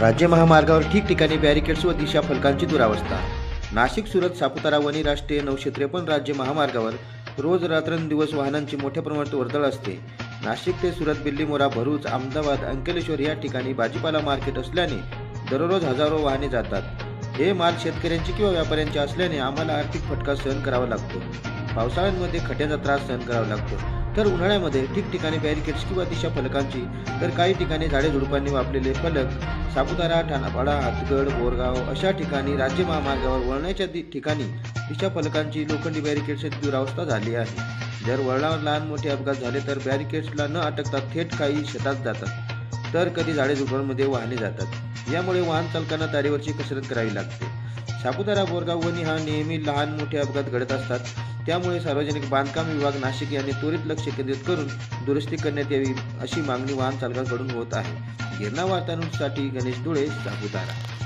राज्य महामार्गावर ठिकठिकाणी बॅरिकेड्स व दिशा फलकांची दुरावस्था. नाशिक सुरत सापुतारा वणी राष्ट्रीय नऊशे त्रेपन्न राज्य महामार्गावर रोज रात्रंदिवस वाहनांची मोठ्या प्रमाणात वर्दळ असते. नाशिक ते सुरत बिल्लीमोरा भरूच अहमदाबाद अंकलेश्वर या ठिकाणी भाजीपाला मार्केट असल्याने दररोज हजारो वाहने जातात. हे माल शेतकऱ्यांचे किंवा व्यापाऱ्यांचे असल्याने आम्हाला आर्थिक फटका सहन करावा लागतो. पावसाळ्यांमध्ये खड्याचा त्रास सहन करावा लागतो. तर उन्हाळ्यामध्ये ठिकठिकाणी बॅरिकेड्स किंवा दिशा फलकांची तर काही ठिकाणी झाडे झुडपांनी वापलेले फलक. सापुतारा ठाणापाडा हातगड बोरगाव अशा ठिकाणी राज्य महामार्गावर वळणाच्या ठिकाणी दिशा फलकांची लोखंडी बॅरिकेड्सची दुरावस्था झाली आहे. जर वळणावर लहान मोठे अपघात झाले तर बॅरिकेड्सला न अटकता थेट काही शेतात जातात. तर कधी झाडे झुडपांमध्ये वाहने जातात. यामुळे वाहन चालकांना तारेवरची कसरत करावी लागते. सापुतारा बोरगाव वणी हा नेहमी लहान मोठे अपघात घडत असतात. त्यामुळे सार्वजनिक बांधकाम विभाग नाशिक यांनी त्वरित लक्ष केंद्रित करून दुरुस्ती करण्यात यावी अशी मागणी वाहन चालकांकडून होत आहे. गिरणा वार्तांसाठी गणेश धुळे सापुतारा